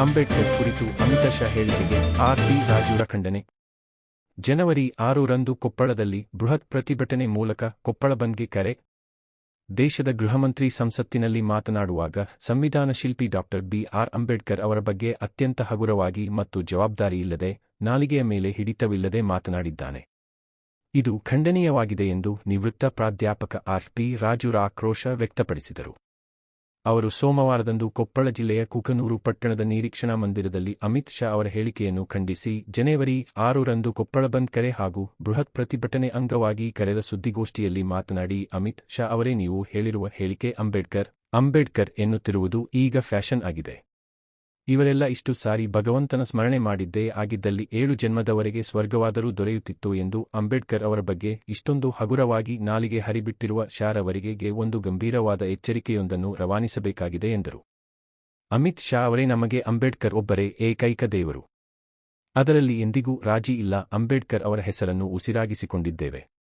ಅಂಬೇಡ್ಕರ್ ಕುರಿತು ಅಮಿತ ಶಾ ಹೇಳಿಕೆಗೆ ಆರ್ ರಾಜೂರ ಖಂಡನೆ. ಜನವರಿ ಆರರಂದು ಕೊಪ್ಪಳದಲ್ಲಿ ಬೃಹತ್ ಪ್ರತಿಭಟನೆ ಮೂಲಕ ಕೊಪ್ಪಳ ಬಂದ್ಗೆ ಕರೆ. ದೇಶದ ಗೃಹಮಂತ್ರಿ ಸಂಸತ್ತಿನಲ್ಲಿ ಮಾತನಾಡುವಾಗ ಸಂವಿಧಾನ ಶಿಲ್ಪಿ ಡಾಕ್ಟರ್ ಬಿ ಆರ್ ಅಂಬೇಡ್ಕರ್ ಅವರ ಬಗ್ಗೆ ಅತ್ಯಂತ ಹಗುರವಾಗಿ ಮತ್ತು ಜವಾಬ್ದಾರಿಯಿಲ್ಲದೆ ನಾಲಿಗೆಯ ಮೇಲೆ ಹಿಡಿತವಿಲ್ಲದೆ ಮಾತನಾಡಿದ್ದಾನೆ. ಇದು ಖಂಡನೀಯವಾಗಿದೆ ಎಂದು ನಿವೃತ್ತ ಪ್ರಾಧ್ಯಾಪಕ ಆರ್ ಪಿ ರಾಜುರ ಆಕ್ರೋಶ ವ್ಯಕ್ತಪಡಿಸಿದರು. ಅವರು ಸೋಮವಾರದಂದು ಕೊಪ್ಪಳ ಜಿಲ್ಲೆಯ ಕುಕನೂರು ಪಟ್ಟಣದ ನಿರೀಕ್ಷಣಾ ಮಂದಿರದಲ್ಲಿ ಅಮಿತ್ ಶಾ ಅವರ ಹೇಳಿಕೆಯನ್ನು ಖಂಡಿಸಿ, ಜನವರಿ ಆರರಂದು ಕೊಪ್ಪಳ ಬಂದ್ ಕರೆ ಹಾಗೂ ಬೃಹತ್ ಪ್ರತಿಭಟನೆ ಅಂಗವಾಗಿ ಕರೆದ ಸುದ್ದಿಗೋಷ್ಠಿಯಲ್ಲಿ ಮಾತನಾಡಿ, ಅಮಿತ್ ಶಾ ಅವರೇ ನೀವು ಹೇಳಿರುವ ಹೇಳಿಕೆ ಅಂಬೇಡ್ಕರ್ ಅಂಬೇಡ್ಕರ್ ಎನ್ನುತ್ತಿರುವುದು ಈಗ ಫ್ಯಾಷನ್ ಆಗಿದೆ. ಇವರೆಲ್ಲ ಇಷ್ಟು ಸಾರಿ ಭಗವಂತನ ಸ್ಮರಣೆ ಮಾಡಿದ್ದೇ ಆಗಿದ್ದಲ್ಲಿ ಏಳು ಜನ್ಮದವರೆಗೆ ಸ್ವರ್ಗವಾದರೂ ದೊರೆಯುತ್ತಿತ್ತು ಎಂದು ಅಂಬೇಡ್ಕರ್ ಅವರ ಬಗ್ಗೆ ಇಷ್ಟೊಂದು ಹಗುರವಾಗಿ ನಾಲಿಗೆ ಹರಿಬಿಟ್ಟಿರುವ ಶಾರವರಿಗೆ ಒಂದು ಗಂಭೀರವಾದ ಎಚ್ಚರಿಕೆಯೊಂದನ್ನು ರವಾನಿಸಬೇಕಾಗಿದೆ ಎಂದರು. ಅಮಿತ್ ಶಾ ಅವರೇ ನಮಗೆ ಅಂಬೇಡ್ಕರ್ ಒಬ್ಬರೇ ಏಕೈಕ ದೇವರು. ಅದರಲ್ಲಿ ಎಂದಿಗೂ ರಾಜಿ ಇಲ್ಲ ಅಂಬೇಡ್ಕರ್ ಅವರ ಹೆಸರನ್ನು ಉಸಿರಾಗಿಸಿಕೊಂಡಿದ್ದೇವೆ.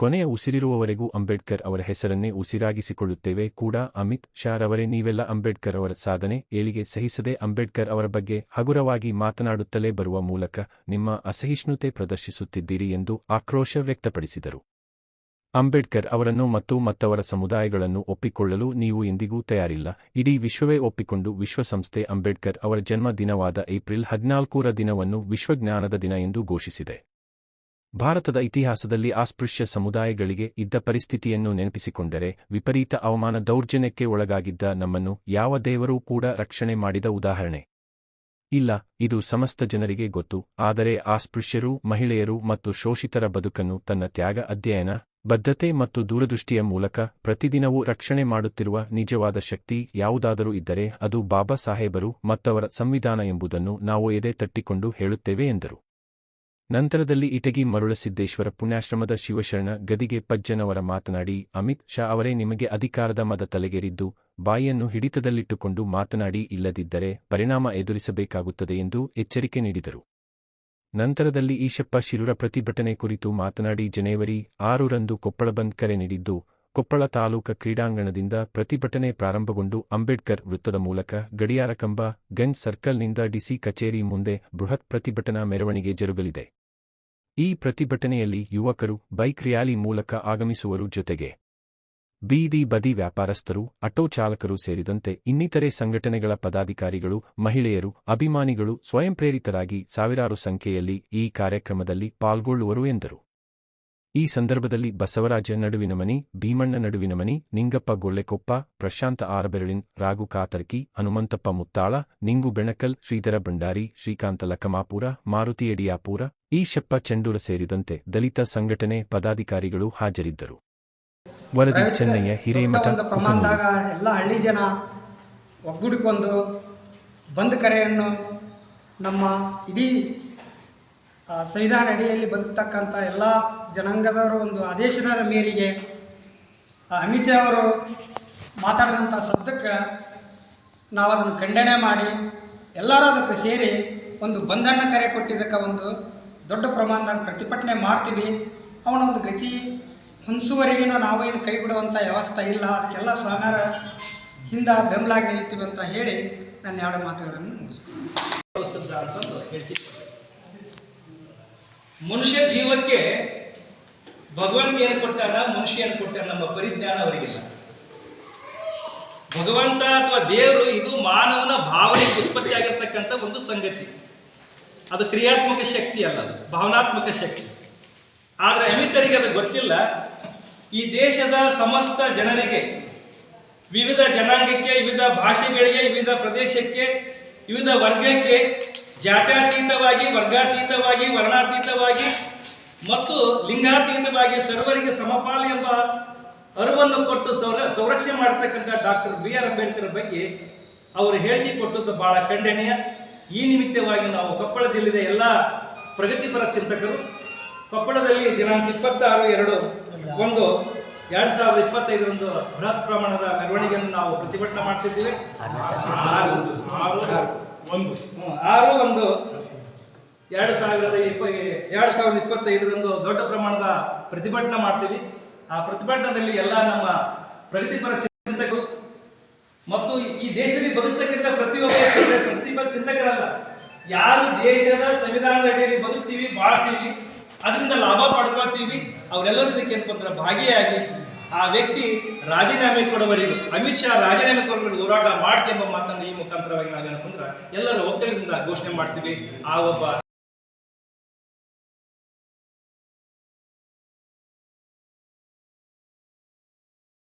ಕೊನೆಯ ಉಸಿರಿರುವವರೆಗೂ ಅಂಬೇಡ್ಕರ್ ಅವರ ಹೆಸರನ್ನೇ ಉಸಿರಾಗಿಸಿಕೊಳ್ಳುತ್ತೇವೆ ಕೂಡ ಅಮಿತ್ ಶಾ ರವರೇ, ನೀವೆಲ್ಲ ಅಂಬೇಡ್ಕರ್ ಅವರ ಸಾಧನೆ, ಏಳಿಗೆ ಸಹಿಸದೆ ಅಂಬೇಡ್ಕರ್ ಅವರ ಬಗ್ಗೆ ಹಗುರವಾಗಿ ಮಾತನಾಡುತ್ತಲೇ ಬರುವ ಮೂಲಕ ನಿಮ್ಮ ಅಸಹಿಷ್ಣುತೆ ಪ್ರದರ್ಶಿಸುತ್ತಿದ್ದೀರಿ ಎಂದು ಆಕ್ರೋಶ ವ್ಯಕ್ತಪಡಿಸಿದರು. ಅಂಬೇಡ್ಕರ್ ಅವರನ್ನು ಮತ್ತು ಮತ್ತವರ ಸಮುದಾಯಗಳನ್ನು ಒಪ್ಪಿಕೊಳ್ಳಲು ನೀವು ಎಂದಿಗೂ ತಯಾರಿಲ್ಲ. ಇಡೀ ವಿಶ್ವವೇ ಒಪ್ಪಿಕೊಂಡು ವಿಶ್ವಸಂಸ್ಥೆ ಅಂಬೇಡ್ಕರ್ ಅವರ ಜನ್ಮ ದಿನವಾದ ಏಪ್ರಿಲ್ ಹದಿನಾಲ್ಕೂರ ದಿನವನ್ನು ವಿಶ್ವಜ್ಞಾನದ ದಿನ ಎಂದು ಘೋಷಿಸಿದೆ. ಭಾರತದ ಇತಿಹಾಸದಲ್ಲಿ ಅಸ್ಪೃಶ್ಯ ಸಮುದಾಯಗಳಿಗೆ ಇದ್ದ ಪರಿಸ್ಥಿತಿಯನ್ನು ನೆನಪಿಸಿಕೊಂಡರೆ ವಿಪರೀತ ಅವಮಾನ ದೌರ್ಜನ್ಯಕ್ಕೆ ಒಳಗಾಗಿದ್ದ ನಮ್ಮನ್ನು ಯಾವ ದೇವರೂ ಕೂಡ ರಕ್ಷಣೆ ಮಾಡಿದ ಉದಾಹರಣೆ. ಇಲ್ಲ, ಇದು ಸಮಸ್ತ ಜನರಿಗೆ ಗೊತ್ತು, ಆದರೆ ಅಸ್ಪೃಶ್ಯರು, ಮಹಿಳೆಯರು ಮತ್ತು ಶೋಷಿತರ ಬದುಕನ್ನು ತನ್ನ ತ್ಯಾಗ ಅಧ್ಯಯನ, ಬದ್ಧತೆ ಮತ್ತು ದೂರದೃಷ್ಟಿಯ ಮೂಲಕ ಪ್ರತಿದಿನವೂ ರಕ್ಷಣೆ ಮಾಡುತ್ತಿರುವ ನಿಜವಾದ ಶಕ್ತಿ ಯಾವುದಾದರೂ ಇದ್ದರೆ ಅದು ಬಾಬಾ ಸಾಹೇಬರು ಮತ್ತವರ ಸಂವಿಧಾನ ಎಂಬುದನ್ನು ನಾವು ಎದೆ ತಟ್ಟಿಕೊಂಡು ಹೇಳುತ್ತೇವೆ ಎಂದರು. ನಂತರದಲ್ಲಿ ಇಟಗಿ ಮರುಳಸಿದ್ದೇಶ್ವರ ಪುಣ್ಯಾಶ್ರಮದ ಶಿವಶರಣ ಗದಿಗೆ ಪಜ್ಜನವರ ಮಾತನಾಡಿ ಅಮಿತ್ ಶಾ ಅವರೇ ನಿಮಗೆ ಅಧಿಕಾರದ ಮದ ತಲೆಗೇರಿದ್ದು, ಬಾಯಿಯನ್ನು ಹಿಡಿತದಲ್ಲಿಟ್ಟುಕೊಂಡು ಮಾತನಾಡಿ ಇಲ್ಲದಿದ್ದರೆ ಪರಿಣಾಮ ಎದುರಿಸಬೇಕಾಗುತ್ತದೆ ಎಂದು ಎಚ್ಚರಿಕೆ ನೀಡಿದರು. ನಂತರದಲ್ಲಿ ಈಶಪ್ಪ ಶಿರೂರ ಪ್ರತಿಭಟನೆ ಕುರಿತು ಮಾತನಾಡಿ ಜನವರಿ ಆರರಂದು ಕೊಪ್ಪಳ ಬಂದ್ ಕರೆ ನೀಡಿದ್ದು, ಕೊಪ್ಪಳ ತಾಲೂಕ ಕ್ರೀಡಾಂಗಣದಿಂದ ಪ್ರತಿಭಟನೆ ಪ್ರಾರಂಭಗೊಂಡು ಅಂಬೇಡ್ಕರ್ ವೃತ್ತದ ಮೂಲಕ ಗಡಿಯಾರ ಕಂಬ ಗಂಜ್ ಸರ್ಕಲ್ನಿಂದ ಡಿಸಿ ಕಚೇರಿ ಮುಂದೆ ಬೃಹತ್ ಪ್ರತಿಭಟನಾ ಮೆರವಣಿಗೆ ಜರುಗಲಿದೆ. ಈ ಪ್ರತಿಭಟನೆಯಲ್ಲಿ ಯುವಕರು ಬೈಕ್ ರ್ಯಾಲಿ ಮೂಲಕ ಆಗಮಿಸುವರು ಜೊತೆಗೆ. ಬೀದಿ ಬದಿ ವ್ಯಾಪಾರಸ್ಥರು, ಆಟೋ ಚಾಲಕರು ಸೇರಿದಂತೆ ಇನ್ನಿತರೆ ಸಂಘಟನೆಗಳ ಪದಾಧಿಕಾರಿಗಳು, ಮಹಿಳೆಯರು, ಅಭಿಮಾನಿಗಳು ಸ್ವಯಂಪ್ರೇರಿತರಾಗಿ ಸಾವಿರಾರು ಸಂಖ್ಯೆಯಲ್ಲಿ ಈ ಕಾರ್ಯಕ್ರಮದಲ್ಲಿ ಪಾಲ್ಗೊಳ್ಳುವರು ಎಂದರು. ಈ ಸಂದರ್ಭದಲ್ಲಿ ಬಸವರಾಜ ನಡುವಿನ ಮನಿ ಭೀಮಣ್ಣ ನಡುವಿನ ಮನಿ ನಿಂಗಪ್ಪ ಗೊಳ್ಳೆಕೊಪ್ಪ ಪ್ರಶಾಂತ ಆರಬೆರಳಿನ್ ರಾಘು ಕಾತರ್ಕಿ ಹನುಮಂತಪ್ಪ ಮುತ್ತಾಳ ನಿಂಗು ಬೆಣಕಲ್ ಶ್ರೀಧರ ಭಂಡಾರಿ ಶ್ರೀಕಾಂತ ಲಕಮಾಪುರ ಮಾರುತಿ ಯಡಿಯಾಪುರ ಈಶಪ್ಪ ಚೆಂಡೂರ ಸೇರಿದಂತೆ ದಲಿತ ಸಂಘಟನೆ ಪದಾಧಿಕಾರಿಗಳು ಹಾಜರಿದ್ದರು ವರದಿ ಚೆನ್ನಯ್ಯ ಹಿರೇಮಠ. ಎಲ್ಲ ಹಳ್ಳಿ ಜನ ಒಗ್ಗೂಡಿಕೊಂಡು ಬಂದ್ ಕರೆಯನ್ನು ನಮ್ಮ ಇಡೀ ಸಂವಿಧಾನ ಅಡಿಯಲ್ಲಿ ಬದುಕ್ತಕ್ಕಂಥ ಎಲ್ಲ ಜನಾಂಗದವರ ಒಂದು ಆದೇಶದ ಮೇರೆಗೆ ಅಮಿತ್ ಶಾ ಅವರು ಮಾತಾಡಿದಂಥ ಶಬ್ದಕ್ಕೆ ನಾವು ಅದನ್ನು ಖಂಡನೆ ಮಾಡಿ, ಎಲ್ಲರೂ ಅದಕ್ಕೆ ಸೇರಿ ಒಂದು ಬಂಧನ ಕರೆ ಕೊಟ್ಟಿದ್ದಕ್ಕೆ ಒಂದು ದೊಡ್ಡ ಪ್ರಮಾಣದಾಗ ಪ್ರತಿಭಟನೆ ಮಾಡ್ತೀವಿ. ಅವನ ಒಂದು ಗತಿ ಹೊಂದಿಸುವವರೆಗೇನು ನಾವೇನು ಕೈ ಬಿಡುವಂಥ ವ್ಯವಸ್ಥೆ ಇಲ್ಲ. ಅದಕ್ಕೆಲ್ಲ ಸ್ವಾಮ್ಯಾರ ಹಿಂದೆ ಬೆಂಬಲಾಗಿ ನಿಲ್ತೀವಿ ಅಂತ ಹೇಳಿ ನನ್ನ ಎರಡು ಮಾತುಗಳನ್ನು ಮುಗಿಸ್ತೀನಿ. ಮನುಷ್ಯ ಜೀವಕ್ಕೆ ಭಗವಂತ ಏನು ಕೊಟ್ಟಾನ, ಮನುಷ್ಯ ಏನು ಕೊಟ್ಟಾನ ನಮ್ಮ ಪರಿಜ್ಞಾನ ಅವರಿಗಿಲ್ಲ. ಭಗವಂತ ಅಥವಾ ದೇವರು ಇದು ಮಾನವನ ಭಾವನೆಗೆ ಉತ್ಪತ್ತಿ ಆಗಿರ್ತಕ್ಕಂಥ ಒಂದು ಸಂಗತಿ. ಅದು ಕ್ರಿಯಾತ್ಮಕ ಶಕ್ತಿ ಅಲ್ಲ ಅದು, ಭಾವನಾತ್ಮಕ ಶಕ್ತಿ. ಆದರೆ ಅಮಿತರಿಗೆ ಅದು ಗೊತ್ತಿಲ್ಲ. ಈ ದೇಶದ ಸಮಸ್ತ ಜನರಿಗೆ, ವಿವಿಧ ಜನಾಂಗಕ್ಕೆ, ವಿವಿಧ ಭಾಷೆಗಳಿಗೆ, ವಿವಿಧ ಪ್ರದೇಶಕ್ಕೆ, ವಿವಿಧ ವರ್ಗಕ್ಕೆ ಜಾತ್ಯತೀತವಾಗಿ ವರ್ಗಾತೀತವಾಗಿ ವರ್ಣಾತೀತವಾಗಿ ಮತ್ತು ಲಿಂಗಾತೀತವಾಗಿ ಸರ್ವರಿಗೆ ಸಮಪಾಲು ಎಂಬ ಅರಿವನ್ನು ಕೊಟ್ಟು ಸೌರ ಸಂರಕ್ಷಣೆ ಮಾಡತಕ್ಕಂಥ ಡಾಕ್ಟರ್ ಬಿ ಆರ್ ಅಂಬೇಡ್ಕರ್ ಬಗ್ಗೆ ಅವರು ಹೇಳಿಕೆ ಕೊಟ್ಟದ್ದು ಬಹಳ ಖಂಡನೀಯ. ಈ ನಿಮಿತ್ತವಾಗಿ ನಾವು ಕೊಪ್ಪಳ ಜಿಲ್ಲೆಯ ಎಲ್ಲ ಪ್ರಗತಿಪರ ಚಿಂತಕರು. ಕೊಪ್ಪಳದಲ್ಲಿ ದಿನಾಂಕ ಇಪ್ಪತ್ತಾರು ಎರಡು ಒಂದು ಎರಡು ಸಾವಿರದ ಇಪ್ಪತ್ತೈದರಂದು ಬೃಹತ್ ಪ್ರಮಾಣದ ಮೆರವಣಿಗೆಯನ್ನು ನಾವು ಪ್ರತಿಭಟನೆ ಮಾಡ್ತಿದ್ದೇವೆ. ಒಂದು. ಆರು ಒಂದು. ಎರಡು ಸಾವಿರದ ಇಪ್ಪ, ಎರಡು ಸಾವಿರದ ಇಪ್ಪತ್ತೈದರಂದು ದೊಡ್ಡ ಪ್ರಮಾಣದ ಪ್ರತಿಭಟನೆ ಮಾಡ್ತೀವಿ. ಆ ಪ್ರತಿಭಟನೆಯಲ್ಲಿ ಎಲ್ಲ ನಮ್ಮ ಪ್ರಗತಿಪರ ಚಿಂತಕರು ಮತ್ತು ಈ ದೇಶದಲ್ಲಿ ಬದುಕ್ತಕ್ಕಂಥ ಪ್ರತಿಯೊಬ್ಬ ಪ್ರತಿ ಪ್ರತಿಭಾ ಚಿಂತಕರಲ್ಲ. ಯಾರು ದೇಶದ ಸಂವಿಧಾನದ ಅಡಿಯಲ್ಲಿ ಬದುಕ್ತೀವಿ, ಬಾಳ್ತೀವಿ, ಅದರಿಂದ ಲಾಭ ಪಡ್ಕೊಳ್ತೀವಿ, ಅವರೆಲ್ಲರೂ ಇದಕ್ಕೆ ಏನಪ್ಪ ಅಂದ್ರೆ ಭಾಗಿಯಾಗಿ ಆ ವ್ಯಕ್ತಿ ರಾಜೀನಾಮೆ ಕೊಡುವವರೆಗೂ ಅಮಿತ್ ಶಾ ರಾಜೀನಾಮೆ ಕೊಡುವವರೆಗೂ ಹೋರಾಟ ಮಾಡ್ತೀವಿ ಎಂಬ ಮಾತನ್ನು ಈ ಮುಖಾಂತರವಾಗಿ ನಾವೇನಪ್ಪ ಅಂದ್ರೆ ಎಲ್ಲರೂ ಒಕ್ಕಲಿನಿಂದ ಘೋಷಣೆ ಮಾಡ್ತೀವಿ. ಆ ಒಬ್ಬ